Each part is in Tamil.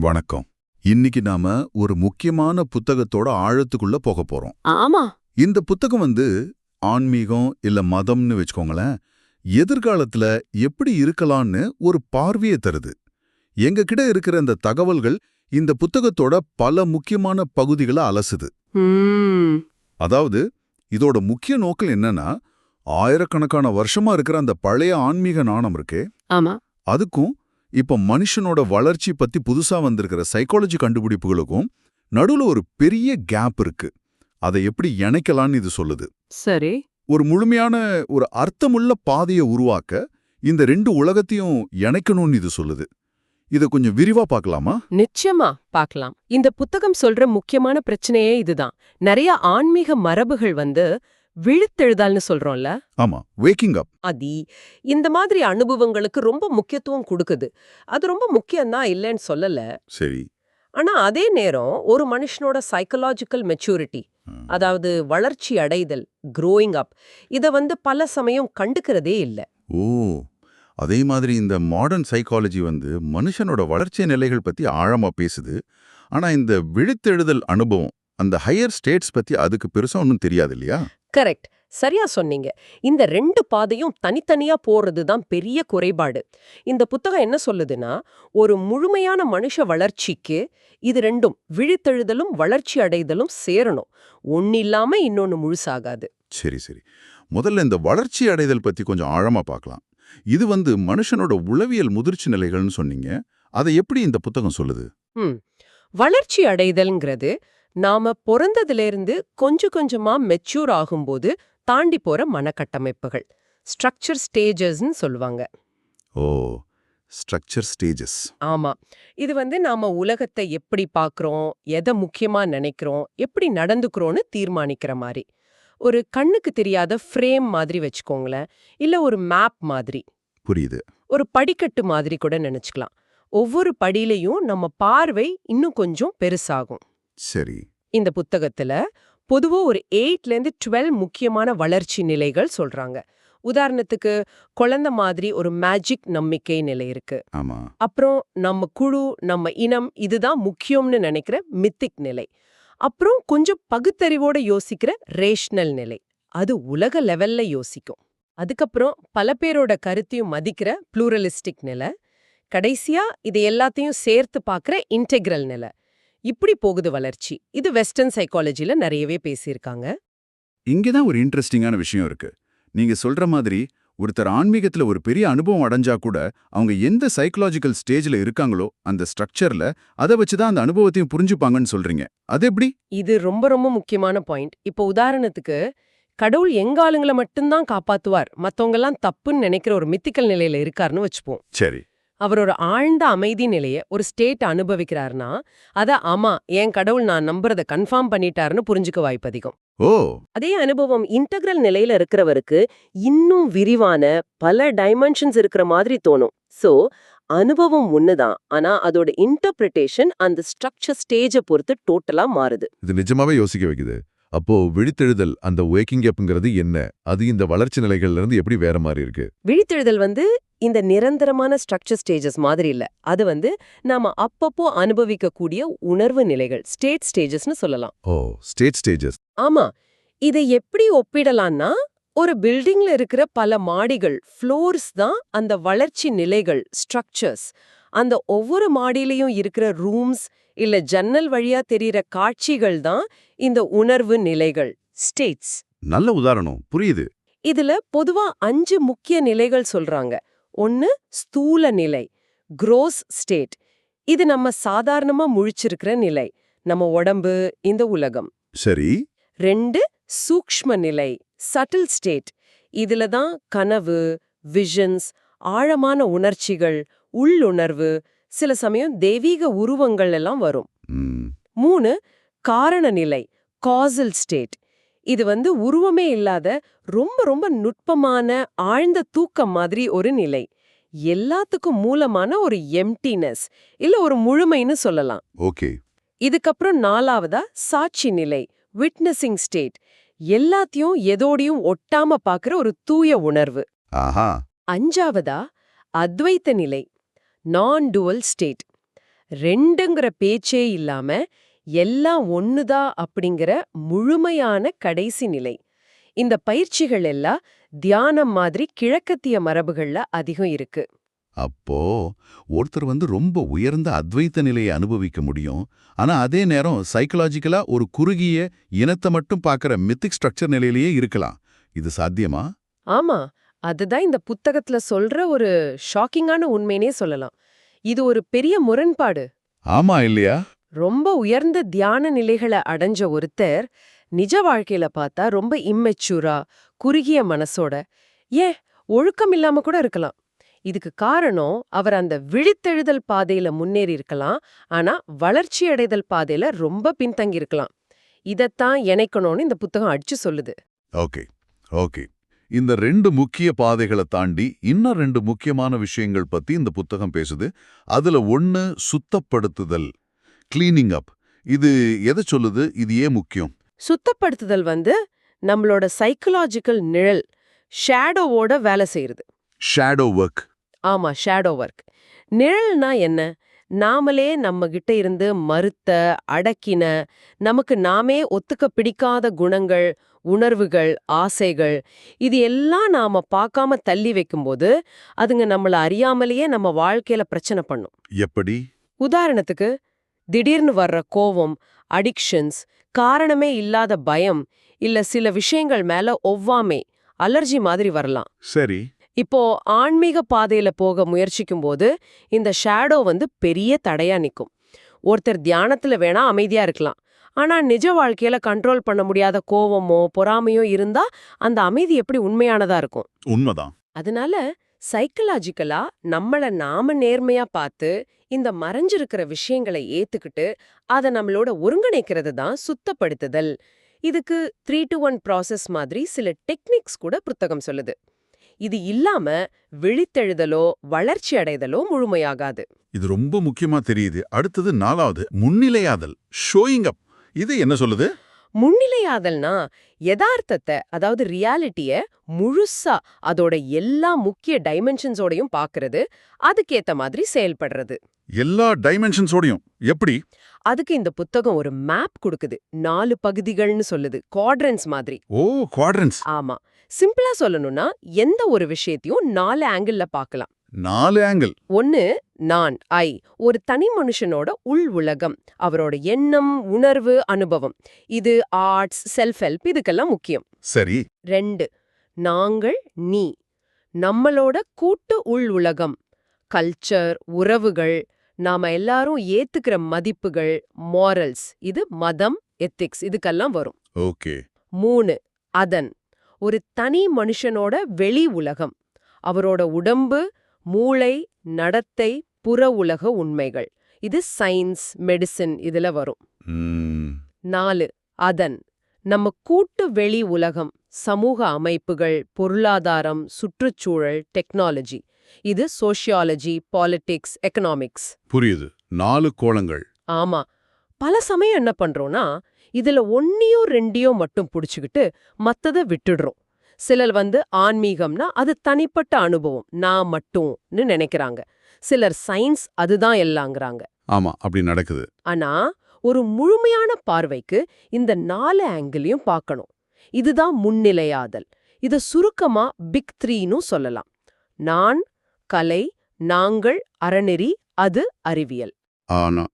வணக்கம். இன்னைக்கு நாம ஒரு முக்கியமான புத்தகத்தோட ஆழத்துக்குள்ள போக போறோம். ஆமா. இந்த புத்தகம் வந்து ஆன்மீகம் இல்ல மதம்னு வச்சுக்கோங்களேன். எதிர்காலத்துல எப்படி இருக்கலாம்னு ஒரு பார்வையை தருது. எங்க கிட்ட இருக்கிற இந்த தகவல்கள் இந்த புத்தகத்தோட பல முக்கியமான பகுதிகளை அலசுது. அதாவது இதோட முக்கிய நோக்கம் என்னன்னா ஆயிரக்கணக்கான வருஷமா இருக்கிற அந்த பழைய ஆன்மீக நாணம் இருக்கே. ஆமா. அதுக்கும் இப்ப மனுஷனோட வளர்ச்சி பத்தி புதுசா வந்திருக்கிற சைக்காலஜி கண்டுபிடிப்புகளுக்கும் நடுவுல ஒரு பெரிய கேப் இருக்கு. அதை எப்படி இணைக்கலாம்னு இது சொல்லுது. சரி. ஒரு முழுமையான ஒரு அர்த்தமுள்ள பாதையை உருவாக்க இந்த ரெண்டு உலகத்தையும் இணைக்கணும்னு இது சொல்லுது. இத கொஞ்சம் விரிவா பார்க்கலாமா? நிச்சயமா பார்க்கலாம். இந்த புத்தகம் சொல்ற முக்கியமான பிரச்சனையே இதுதான். நிறைய ஆன்மீக மரபுகள் வந்து விழுத்தெழுதால்னு சொல்றோம்ல? ஆமா. வேக்கிங் அப் அதி இந்த மாதிரி அனுபவங்களுக்கு ரொம்ப முக்கியத்துவம் கொடுக்குது. அது ரொம்ப முக்கியம்தான் இல்லைன்னு சொல்லல. சரி. ஆனா அதே நேரம் ஒரு மனுஷனோட சைக்கலாஜிக்கல் மெச்சூரிட்டி. அதாவது வளர்ச்சி அடைதல் growing அப் இத வந்து பல சமயம் கண்டுக்கிறதே இல்ல. ஓ! அதே மாதிரி இந்த மாடர்ன் சைக்காலஜி வந்து மனுஷனோட வளர்ச்சி நிலைகள் பத்தி ஆழமா பேசுது. ஆனா இந்த விழித்தெழுதல் அனுபவம் அந்த ஹையர் ஸ்டேட்ஸ் பத்தி அதுக்கு பெருசா ஒன்றும் தெரியாது இல்லையா? கரெக்ட் சரியா சொன்னீங்க. இந்த ரெண்டு பாதையும் தனித்தனியா போறது தான் பெரிய குறைபாடு. இந்த புத்தகம் என்ன சொல்லுதுன்னா ஒரு முழுமையான மனுஷ வளர்ச்சிக்கு இது ரெண்டும் விழித்தெழுதலும் வளர்ச்சி அடைதலும் சேரணும். ஒன்னு இல்லாம இன்னொன்னு முழுசாகாது. சரி சரி. முதல்ல இந்த வளர்ச்சி அடைதல் பத்தி கொஞ்சம் ஆழமா பார்க்கலாம். இது வந்து மனுஷனோட உளவியல் முதிர்ச்சி நிலைகள்னு சொன்னீங்க. அதை எப்படி இந்த புத்தகம் சொல்லுது? வளர்ச்சி அடைதல்ங்கிறது நாம பிறந்ததிலிருந்து கொஞ்சம் கொஞ்சமா மெச்சூர் ஆகும்போது தாண்டி போற மனக்கட்டமைப்புகள். ஸ்ட்ரக்சர் ஸ்டேஜஸ்ன்னு சொல்லுவாங்க. ஓ ஸ்ட்ரக்சர் ஸ்டேஜஸ் ஆமா. இது வந்து நாம உலகத்தை எப்படி பார்க்கறோம் எதை முக்கியமா நினைக்கிறோம் எப்படி நடந்துக்கிறோம்னு தீர்மானிக்கிற மாதிரி. ஒரு கண்ணுக்கு தெரியாத ஃப்ரேம் மாதிரி வச்சுக்கோங்களேன். இல்ல ஒரு மேப் மாதிரி. புரியுது. ஒரு படிக்கட்டு மாதிரி கூட நினைச்சுக்கலாம். ஒவ்வொரு படியிலையும் நம்ம பார்வை இன்னும் கொஞ்சம் பெருசாகும். சரி. இந்த புத்தகத்துல பொதுவா ஒரு எயிட்ல இருந்து டுவெல் முக்கியமான வளர்ச்சி நிலைகள் சொல்றாங்க. உதாரணத்துக்கு குழந்தை மாதிரி ஒரு மேஜிக் நம்பிக்கை நிலை இருக்கு. அப்புறம் நம்ம குழு நம்ம இனம் இதுதான் முக்கியம்னு நினைக்கிற மித்திக் நிலை. அப்புறம் கொஞ்சம் பகுத்தறிவோட யோசிக்கிற ரேஷனல் நிலை. அது உலக லெவல்ல யோசிக்கும். அதுக்கப்புறம் பல பேரோட கருத்தையும் மதிக்கிற ப்ளூரலிஸ்டிக் நிலை. கடைசியா இது எல்லாத்தையும் சேர்த்து பார்க்கிற இன்டெக்ரல் நிலை. இப்படி போகுது வளர்ச்சி. இது வெஸ்டர்ன் சைக்காலஜில நிறையவே பேசியிருக்காங்க. இங்கதான் ஒரு இன்ட்ரெஸ்டிங்கான விஷயம் இருக்கு. நீங்க சொல்ற மாதிரி ஒருத்தர் ஆன்மீகத்துல ஒரு பெரிய அனுபவம் அடைஞ்சா கூட அவங்க எந்த சைக்கலாஜிக்கல் ஸ்டேஜ்ல இருக்காங்களோ அந்த ஸ்ட்ரக்சர்ல அதை வச்சுதான் அந்த அனுபவத்தையும் புரிஞ்சுப்பாங்கன்னு சொல்றீங்க. அது எப்படி? இது ரொம்ப ரொம்ப முக்கியமான பாயிண்ட் இப்போ உதாரணத்துக்கு கடவுள் எங்க ஆளுங்களை மட்டும்தான் காப்பாத்துவார்? மத்தவங்கெல்லாம் தப்புன்னு நினைக்கிற ஒரு மித்திக்கல் நிலையில இருக்காருன்னு வச்சுப்போம். சரி. அவர் ஒரு ஆழ்ந்த அமைதி நிலைய ஒரு ஸ்டேட் அனுபவிக்கிறாருன்னா அத ஆமா என் கடவுள் நான் நம்புறத கன்ஃபார்ம் பண்ணிட்டாருன்னு புரிஞ்சுக்க வாய்ப்பு அதிகம். ஓ! அதே அனுபவம் இன்டகிரல் நிலையில இருக்கிறவருக்கு இன்னும் விரிவான பல டைமென்ஷன்ஸ் இருக்கிற மாதிரி தோணும். சோ அனுபவம் ஒண்ணுதான் ஆனா அதோட இன்டர்பிரிட்டேஷன் அந்த ஸ்ட்ரக்சர் ஸ்டேஜை பொறுத்து டோட்டலா மாறுது. இது நிஜமாவே யோசிக்க வைக்குது. அப்போ விழித்தெழுதல் அந்த வேக்கிங் அப்ங்கிறது என்ன? அது இந்த வளர்ச்சி நிலைகள்ல இருந்து எப்படி வேற மாதிரி இருக்கு? விழித்தெழுதல் வந்து இந்த நிரந்தரமான ஸ்ட்ரக்சர் ஸ்டேஜஸ் மாதிரி இல்ல. அது வந்து நாம அப்பப்போ அனுபவிக்கக்கூடிய உணர்வு நிலைகள் ஸ்டேட் ஸ்டேஜஸ்னு சொல்லலாம். ஓ ஸ்டேட் ஸ்டேஜஸ் ஆமா. இதை எப்படி ஒப்பிடலாம்னா ஒரு பில்டிங்ல இருக்கிற பல மாடிகள் ஃப்ளோர்ஸ் தான் அந்த வளர்ச்சி நிலைகள் ஸ்ட்ரக்சர்ஸ் அந்த ஒவ்வொரு மாடியிலையும் இருக்கிற ரூம்ஸ் இல்ல ஜன்னல் வழியா தெரியற காட்சிகள் தான் இந்த உணர்வு நிலைகள் ஸ்டேட்ஸ் நல்ல உதாரணம். புரியுது. இதுல பொதுவா அஞ்சு முக்கிய நிலைகள் சொல்றாங்க. ஒன்னு ஸ்தூல நிலை குரோஸ் ஸ்டேட் இது நம்ம சாதாரணமா முழிச்சிருக்கிற நிலை நம்ம உடம்பு இந்த உலகம். சரி. ரெண்டு சூக்ஷ்ம நிலை சட்டில் ஸ்டேட் இதுல தான் கனவு விஷன்ஸ் ஆழமான உணர்ச்சிகள் உள்ளுணர்வு சில சமயம் தெய்வீக உருவங்கள் எல்லாம் வரும். மூணு காரண நிலை காசல் ஸ்டேட் இது வந்து உருவமே இல்லாத ரொம்ப ரொம்ப நுட்பமான ஆழ்ந்த தூக்கம் மாதிரி ஒரு நிலை. எல்லாத்துக்கும் மூலமான ஒரு எம்டினஸ் இல்ல ஒரு முழுமைன்னு சொல்லலாம். ஓகே. இதுக்கப்புறம் நாலாவதா சாட்சி நிலை விட்னஸிங் ஸ்டேட் எல்லாத்தையும் எதோடையும் ஒட்டாம பாக்குற ஒரு தூய உணர்வு. ஆஹா. அஞ்சாவதா அத்வைத்த நிலை நான் டுவல் ஸ்டேட் ரெண்டுங்கிற பேச்சே இல்லாம எல்லாம் ஒண்ணுதான் அப்படிங்கிற முழுமையான கடைசி நிலை. இந்த பயிற்சிகள் எல்லாம் தியானம் மாதிரி கிழக்கத்திய மரபுகள்ல அதிகம் இருக்கு. அப்போ ஒருத்தர் வந்து ரொம்ப உயர்ந்த அத்வைத்த நிலையை அனுபவிக்க முடியும். ஆனா அதே நேரம் சைக்கலாஜிக்கலா ஒரு குறுகிய இனத்தை மட்டும் பார்க்கற மித்திக் ஸ்ட்ரக்சர் நிலையிலேயே இருக்கலாம். இது சாத்தியமா? ஆமா. அதுதான் இந்த புத்தகத்துல சொல்ற ஒரு ஷாக்கிங்கான உண்மைனே சொல்லலாம். இது ஒரு பெரிய முரண்பாடு. ஆமா இல்லையா? ரொம்ப உயர்ந்த தியான நிலைகளை அடைஞ்ச ஒருத்தர் நிஜ வாழ்க்கையில பார்த்தா ரொம்ப இம்மெச்சூரா குறுகிய மனசோட. ஏன்? ஒழுக்கம் இல்லாம கூட இருக்கலாம். இதுக்கு காரணம் அவர் அந்த விழித்தெழுதல் பாதையில முன்னேறி இருக்கலாம். ஆனா வளர்ச்சி அடைதல் பாதையில ரொம்ப பின்தங்கி இருக்கலாம். இதத்தான் இணைக்கணும்னு இந்த புத்தகம் அடிச்சு சொல்லுது. Okay okay. இந்த ரெண்டு முக்கிய பாதைகளை தாண்டி இன்னும் ரெண்டு முக்கியமான விஷயங்கள் பத்தி இந்த புத்தகம் பேசுது. அதுல ஒண்ணு சுத்தப்படுத்துதல் கிளீனிங் அப் இது எதை சொல்லுது? இது ஏன் முக்கியம்? சுத்தப்படுத்துதல் வந்து நம்மளோட சைக்கலாஜிக்கல் நிழல் ஷேடோவோட வேலை செய்யுது. ஷேடோ ஒர்க் ஆமா ஷேடோ ஒர்க் நிழல்னா என்ன? நாமளே நம்ம கிட்ட இருந்து மறுத்த அடக்கின நமக்கு நாமே ஒத்துக்க பிடிக்காத குணங்கள் உணர்வுகள் ஆசைகள் இது எல்லாம் நாம பார்க்காம தள்ளி வைக்கும்போது அதுங்க நம்மள அறியாமலேயே நம்ம வாழ்க்கையில பிரச்சனை பண்ணும். எப்படி? உதாரணத்துக்கு திடீர்னு வர்ற கோவம் அடிக்ஷன்ஸ் காரணமே இல்லாத பயம் இல்ல சில விஷயங்கள் மேல ஒவ்வாமை அலர்ஜி மாதிரி வரலாம். சரி. இப்போ ஆன்மீக பாதையில போக முயற்சிக்கும் போது இந்த ஷேடோ வந்து பெரிய தடையா நிக்கும். ஒருத்தர் தியானத்துல வேணா அமைதியா இருக்கலாம். ஆனா நிஜ வாழ்க்கையில கண்ட்ரோல் பண்ண முடியாத கோவமோ பொறாமையோ இருந்தா அந்த அமைதி எப்படி உண்மையானதா இருக்கும்? உண்மைதான். அதனால சைக்கலாஜிக்கலா நம்மள நாம நேர்மையா பார்த்து இந்த மறைஞ்சிருக்கிற விஷயங்களை ஏத்துக்கிட்டு அதை நம்மளோட ஒருங்கிணைக்கிறது தான் சுத்தப்படுத்துதல். இதுக்கு த்ரீ டு ஒன் ப்ராசஸ் மாதிரி சில டெக்னிக்ஸ் கூட புத்தகம் சொல்லுது. இது இல்லாம விழித்தெழுதலோ வளர்ச்சி அடைதலோ முழுமையாகாது. இது ரொம்ப முக்கியமா தெரியுது. அடுத்தது நாலாவது முன்னிலையாதல் ஷோயிங் அப் இது என்ன சொல்லுது? முன்னிலையாதல்னா யதார்த்தத்தை அதாவது ரியாலிட்டிய முழுசா அதோட எல்லா முக்கிய டைமென்ஷன்ஸோடையும் பார்க்கறது அதுக்கேத்த மாதிரி செயல்படுறது. எல்லா டைமென்ஷன்ஸோடையும் எப்படி? அதுக்கு இந்த புத்தகம் ஒரு மேப் கொடுக்குது. நாலு பகுதிகள்னு சொல்லுது. குவாட்ரன்ஸ் மாதிரி. ஓ குவாட்ரன்ஸ். ஆமா. சிம்பிளா சொல்லணும்னா எந்த ஒரு விஷயத்தையும் நாலு ஆங்கிள்ல பார்க்கலாம் நாலு ஆங்கிள் ஒன்னு நான் ஐ ஒரு தனி மனுஷனோட உள் உலகம் அவரோட எண்ணம் உணர்வு அனுபவம். இது ஆர்ட்ஸ் செல்ஃப் ஹெல்ப் இதுக்கெல்லாம் முக்கியம். சரி. ரெண்டு நாங்கள் நீ. நம்மளோட கூட்டு உள் உலகம் கல்ச்சர் உறவுகள் நாம எல்லாரும் ஏத்துக்கிற மதிப்புகள் மாரல்ஸ் இது மதம் எத்திக்ஸ் இதுக்கெல்லாம் வரும். ஓகே. மூணு அதன். ஒரு தனி மனுஷனோட வெளி உலகம் அவரோட உடம்பு மூளை நடத்தை புற உலக உண்மைகள். இது சயின்ஸ் மெடிசின் இதுல வரும். நாலு அதன் நம்ம கூட்டு வெளி உலகம் சமூக அமைப்புகள் பொருளாதாரம் சுற்றுச்சூழல் டெக்னாலஜி இது சோஷியாலஜி பாலிடிக்ஸ் எக்கனாமிக்ஸ் புரியுது. நாலு கோணங்கள். ஆமா. பல சமயம் என்ன பண்றோம்னா இதுல ஒன்னையோ ரெண்டையோ மட்டும் புடிச்சுக்கிட்டு மத்தத விட்டுடுறோம். சிலர் வந்து ஆன்மீகம்னா அது தனிப்பட்ட அனுபவம் நான் மட்டும்னு நினைக்கிறாங்க. சிலர் சயின்ஸ் அதுதான் எல்லாங்கிறாங்க. ஆமா அப்படி நடக்குது. ஆனா ஒரு முழுமையான பார்வைக்கு இந்த நாலு ஆங்கிளையும் பார்க்கணும். இதுதான் முன்னிலையாதல். இத சுருக்கமா பிக் த்ரீன்னு சொல்லலாம். நான் கலை நாங்கள் அறநெறி அது அறிவியல். ஆனா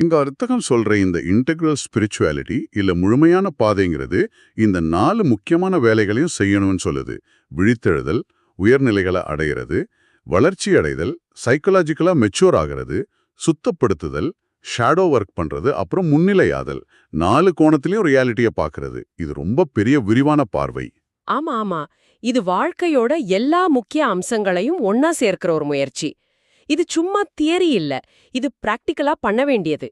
இங்க அர்த்தகம் சொல்ற இந்த இன்டெக்ரல் ஸ்பிரிச்சுவாலிட்டி இல்ல முழுமையான பாதைங்கிறது இந்த நாலு முக்கியமான வேலைகளையும் செய்யணும்னு சொல்லுது. விழித்தெழுதல் உயர்நிலைகளை அடையிறது வளர்ச்சி அடைதல் சைக்கலாஜிக்கலா மெச்சூர் ஆகிறது சுத்தப்படுத்துதல் ஷேடோ ஒர்க் பண்றது அப்புறம் முன்னிலையாதல். நாலு கோணத்திலையும் ரியாலிட்டியை பார்க்கறது இது ரொம்ப பெரிய விரிவான பார்வை. ஆமா ஆமா. இது வாழ்க்கையோட எல்லா முக்கிய அம்சங்களையும் ஒன்னா சேர்க்கிற ஒரு முயற்சி. இது சும்மா தியரி இல்ல. இது பிராக்டிக்கலா பண்ண வேண்டியது.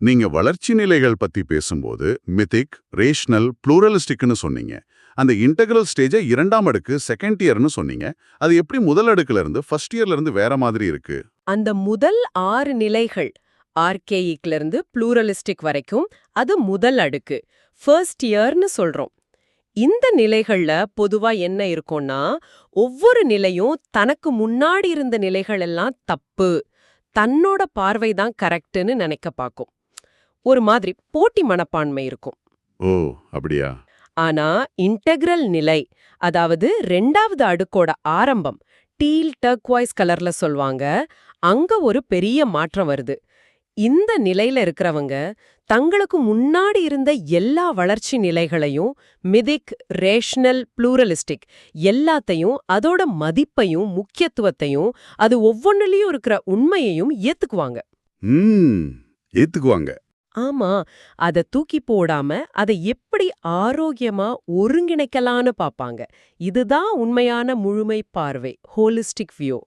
நீங்க வளர்ச்சி நிலைகள் பத்தி பேசும்போது மித்திக் ரேஷனல் ப்ளூரலிஸ்டிக்னு சொன்னீங்க. அந்த இன்டெகிரல் ஸ்டேஜை இரண்டாம் அடுக்கு செகண்ட் இயர்னு சொன்னீங்க. அது எப்படி முதல் அடுக்குல இருந்து ஃபர்ஸ்ட் இயர்ல இருந்து வேற மாதிரி இருக்கு? அந்த முதல் ஆறு நிலைகள் ஆர்கேயிக்ல இருந்து ப்ளூரலிஸ்டிக் வரைக்கும் அது முதல் அடுக்கு. ஃபர்ஸ்ட் இயர்னு சொல்றோம். இந்த நிலைகள்ல பொதுவா என்ன இருக்கும்னா ஒவ்வொரு நிலையும் தனக்கு முன்னாடி இருந்த நிலைகள் எல்லாம் தப்பு. தன்னோட பார்வை தான் கரெக்ட்னு நினைக்க பார்க்கும் ஒரு மாதிரி போட்டி மனப்பான்மை இருக்கும். ஓ அப்படியா? ஆனா இன்டெக்ரல் நிலை அதாவது ரெண்டாவது அடுக்கோட ஆரம்பம் டீல் டர்க்வாய்ஸ் கலர்ல சொல்வாங்க அங்க ஒரு பெரிய மாற்றம் வருது. இந்த நிலையில இருக்கிறவங்க தங்களுக்கு முன்னாடி இருந்த எல்லா வளர்ச்சி நிலைகளையும் மிதிக் ரேஷனல் ப்ளூரலிஸ்டிக் எல்லாத்தையும் அதோட மதிப்பையும் முக்கியத்துவத்தையும் அது ஒவ்வொன்றிலையும் இருக்கிற உண்மையையும் ஏத்துக்குவாங்க. ஏத்துக்குவாங்க. ஆமா அத தூக்கி போடாம அதை எப்படி ஆரோக்கியமா ஒருங்கிணைக்கலான்னு பாப்பாங்க. இதுதான் உண்மையான முழுமை பார்வை ஹோலிஸ்டிக் வியூ.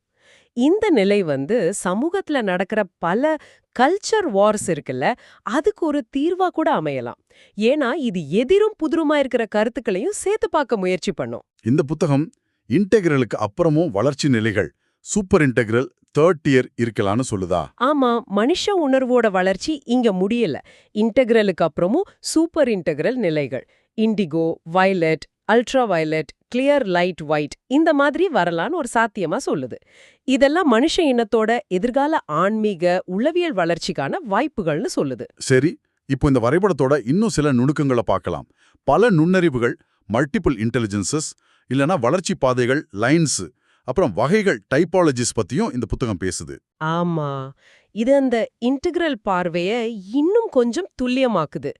இந்த நிலை வந்து சமூகத்துல நடக்கிற பல கல்ச்சர் வார்ஸ் இருக்குல்ல அதுக்கு ஒரு தீர்வா கூட அமையலாம். ஏன்னா இது எதிரும் புதிருமா இருக்கிற கருத்துக்களையும் சேர்த்து பார்க்க முயற்சி பண்ணும். இந்த புத்தகம் இன்டெகிரலுக்கு அப்புறமும் வளர்ச்சி நிலைகள் சூப்பர் இன்டெகிரல் தேர்ட் இயர் இருக்கலாம்னு சொல்லுதா? ஆமா மனுஷ உணர்வோட வளர்ச்சி இங்க முடியல. இன்டெக்ரலுக்கு அப்புறமும் சூப்பர் இன்டெக்ரல் நிலைகள். Indigo violet ultraviolet clear light white இந்த மாதிரி வரலான்னு ஒரு சாத்தியமா சொல்லுது. இதெல்லாம் மனுஷ இனத்தோட எதிர்கால ஆன்மீக உளவியல் வளர்ச்சிக்கான வாய்ப்புகள்னு சொல்லுது. சரி இப்போ இந்த வரைபடத்தோட இன்னும் சில நுணுக்கங்களை பார்க்கலாம். பல நுண்ணறிவுகள் மல்டிபிள் இன்டெலிஜென்சஸ் இல்லனா வளர்ச்சி பாதைகள் லைன்ஸ் அப்புறம் வகைகள் டைப்பாலஜிஸ் பத்தியும் இந்த புத்தகம் பேசுது. ஆமா. இது அந்த இன்டெக்ரல் பார்வைய இன்னும் கொஞ்சம் துல்லியமாக்குது.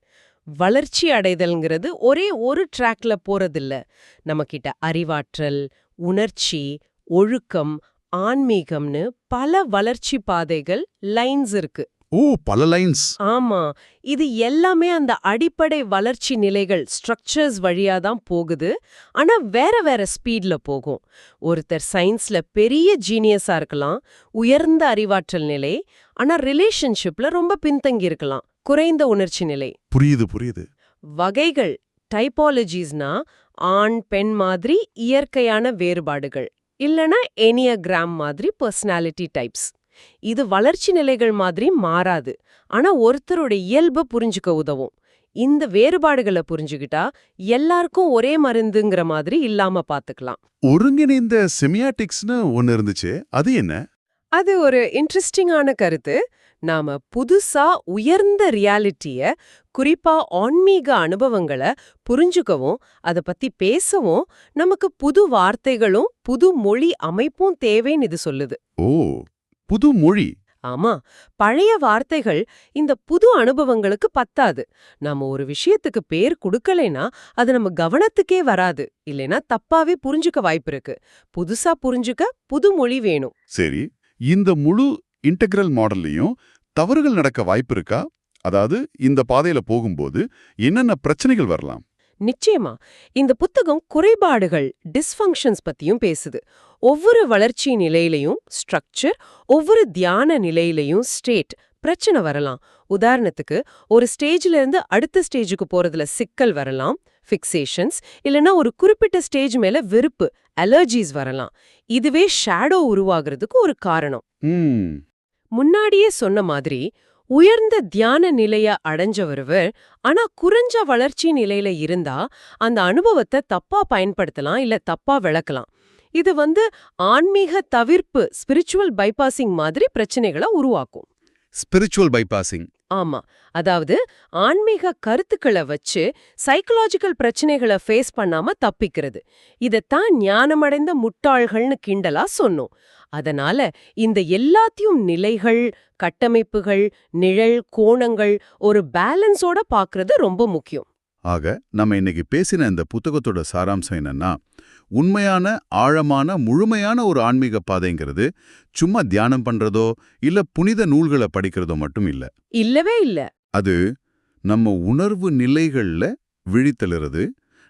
வளர்ச்சி அடைதல்ங்கிறது ஒரே ஒரு ட்ராக்ல போறதில்ல. நம்மகிட்ட அறிவாற்றல் உணர்ச்சி ஒழுக்கம் ஆன்மீகம்னு பல வளர்ச்சி பாதைகள் லைன்ஸ் இருக்கு. ஓ பல லைன்ஸ் ஆமா. இது எல்லாமே அந்த அடிப்படை வளர்ச்சி நிலைகள் ஸ்ட்ரக்சர்ஸ் வழியா தான் போகுது. ஆனா வேற வேற ஸ்பீட்ல போகும். ஒருத்தர் சயின்ஸ்ல பெரிய ஜீனியஸா இருக்கலாம் உயர்ந்த அறிவாற்றல் நிலை ஆனா ரிலேஷன்ஷிப்ல ரொம்ப பின்தங்கி இருக்கலாம். குறைந்த உணர்ச்சி நிலை. புரியுது புரியுது. வகைகள் டைப்பாலஜிஸ்னா ஆண் பெண் மாதிரி இயற்கையான வேறுபாடுகள். இல்லனா எனியகிராம் மாதிரி பர்சனாலிட்டி டைப்ஸ். இது வளர்ச்சி நிலைகள் மாதிரி மாறாது. ஆனா ஒருத்தரோட இயல்பை புரிஞ்சுக்க உதவும். இந்த வேறுபாடுகளை புரிஞ்சுக்கிட்டா எல்லாருக்கும் ஒரே மருந்துங்கிற மாதிரி இல்லாம பாத்துக்கலாம். ஒருங்கிணைந்த செமியாட்டிக்ஸ்னு ஒன்னு இருந்துச்சு. அது என்ன? அது ஒரு இன்ட்ரெஸ்டிங்கான கருத்து. நாம புதுசா உயர்ந்த ரியாலிட்டிய குறிப்பா ஆன்மீக அனுபவங்களை புரிஞ்சுக்கவும் அத பத்தி பேசவும் நமக்கு புது வார்த்தைகளும் புது மொழி அமைப்பும் தேவைன்னு இது சொல்லுது. ஓ புது மொழி. ஆமா பழைய வார்த்தைகள் இந்த புது அனுபவங்களுக்கு பத்தாது. நாம ஒரு விஷயத்துக்கு பேர் கொடுக்கலைனா அது நம்ம கவனத்துக்கே வராது. இல்லைனா தப்பாவே புரிஞ்சுக்க வாய்ப்பு இருக்கு. புதுசா புரிஞ்சுக்க புது மொழி வேணும். சரி இந்த முழு இன்டெக்ரல் மாடல்லையும் தவறுகள் நடக்க வாய்ப்பு இருக்கா அதாவது இந்த பாதையில போகும்போது என்னென்ன பிரச்சனைகள் வரலாம்? நிச்சயமா. இந்த புத்தகம் குறைபாடுகள் டிஸ்ஃபங்க்ஷன்ஸ் பத்தியும் பேசுது. ஒவ்வொரு வளர்ச்சி நிலையிலையும் ஸ்ட்ரக்சர் ஒவ்வொரு தியான நிலையிலையும் ஸ்டேட் பிரச்சனை வரலாம். உதாரணத்துக்கு ஒரு ஸ்டேஜ்ல இருந்து அடுத்த ஸ்டேஜுக்கு போறதுல சிக்கல் வரலாம் ஃபிக்சேஷன்ஸ் இல்லனா ஒரு குறிப்பிட்ட ஸ்டேஜ் மேல வெறுப்பு அலர்ஜிஸ் வரலாம். இதுவே ஷேடோ உருவாகிறதுக்கு ஒரு காரணம். ம். முன்னாடியே சொன்ன மாதிரி உயர்ந்த தியான நிலைய அடைஞ்ச ஒருவர் ஆனா குறைஞ்ச வளர்ச்சி நிலையில இருந்தா அந்த அனுபவத்தை தப்பா பயன்படுத்தலாம் இல்ல தப்பா விளக்கலாம். இது வந்து ஆன்மீக தவிர்ப்பு ஸ்பிரிச்சுவல் பைபாசிங் மாதிரி பிரச்சனைகளை உருவாக்கும். ஸ்பிரிச்சுவல் பைபாசிங் ஆமா. அதாவது ஆன்மீக கருத்துக்களை வச்சு சைக்கலாஜிக்கல் பிரச்சனைகளை ஃபேஸ் பண்ணாம தப்பிக்கிறது. இதைத்தான் ஞானமடைந்த முட்டாள்கள்னு கிண்டலா சொன்னோம். அதனால இந்த எல்லாத்தையும் நிலைகள் கட்டமைப்புகள் நிழல் கோணங்கள் ஒரு பேலன்ஸோட பார்க்கறது ரொம்ப முக்கியம். ஆக நம்ம இன்னைக்கு பேசின இந்த புத்தகத்தோட சாராம்சம் என்னன்னா உண்மையான ஆழமான முழுமையான ஒரு ஆன்மீக பாதைங்கிறது சும்மா தியானம் பண்றதோ இல்ல புனித நூல்களை படிக்கிறதோ மட்டும் இல்ல. இல்லவே இல்ல. அது நம்ம உணர்வு நிலைகள்ல விழித்தெழுறது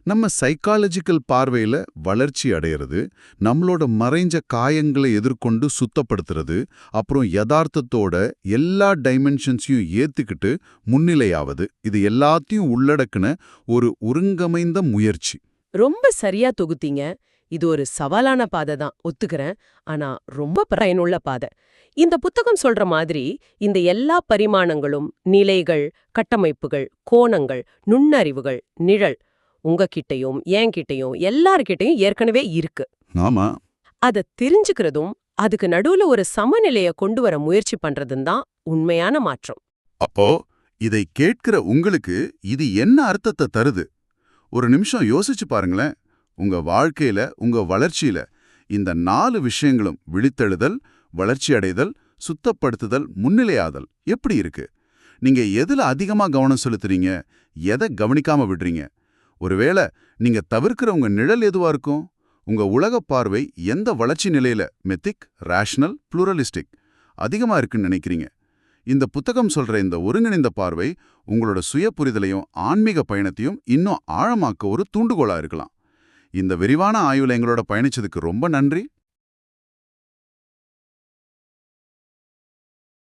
நம்ம சைக்காலஜிக்கல் பார்வையில வளர்ச்சி அடையிறது நம்மளோட மறைஞ்ச காயங்களை எதிர்கொண்டு சுத்தப்படுத்துறது அப்புறம் யதார்த்தத்தோட எல்லா டைமென்ஷன்ஸையும் ஏத்துக்கிட்டு முன்னிலையாவது இது எல்லாத்தையும் உள்ளடக்குன ஒரு ஒருங்கமைந்த முயற்சி. ரொம்ப சரியா தொகுத்தீங்க. இது ஒரு சவாலான பாதை தான் ஒத்துக்கிறேன். ஆனா ரொம்ப பயனுள்ள பாதை. இந்த புத்தகம் சொல்ற மாதிரி இந்த எல்லா பரிமாணங்களும் நிலைகள் கட்டமைப்புகள் கோணங்கள் நுண்ணறிவுகள் நிழல் உங்ககிட்டயும் என்கிட்டயும் எல்லார்கிட்டயும் ஏற்கனவே இருக்கு. ஆமா. அத தெரிஞ்சுக்கிறதும் அதுக்கு நடுவுல ஒரு சமநிலைய கொண்டு வர முயற்சி பண்றதும் தான் உண்மையான மாற்றம். அப்போ இதை கேட்கிற உங்களுக்கு இது என்ன அர்த்தத்தை தருது? ஒரு நிமிஷம் யோசிச்சு பாருங்களேன். உங்க வாழ்க்கையில உங்க வளர்ச்சியில இந்த நாலு விஷயங்களும் விழித்தெழுதல் வளர்ச்சி அடைதல் சுத்தப்படுத்துதல் முன்னிலையாதல் எப்படி இருக்கு? நீங்க எதுல அதிகமா கவனம் செலுத்துறீங்க? எதை கவனிக்காம விடுறீங்க? ஒருவேளை நீங்க தவிர்க்கிற உங்க நிழல் எதுவா இருக்கும்? உங்க உலக பார்வை எந்த வளர்ச்சி நிலையில மெத்திக் ரேஷனல் புளூரலிஸ்டிக் அதிகமா இருக்குன்னு நினைக்கிறீங்க. இந்த புத்தகம் சொல்ற இந்த ஒருங்கிணைந்த பார்வை உங்களோட சுய புரிதலையும் ஆன்மீக பயணத்தையும் இன்னும் ஆழமாக்க ஒரு தூண்டுகோலா இருக்கலாம். இந்த விரிவான ஆய்வுல எங்களோட பயணிச்சதுக்கு ரொம்ப நன்றி.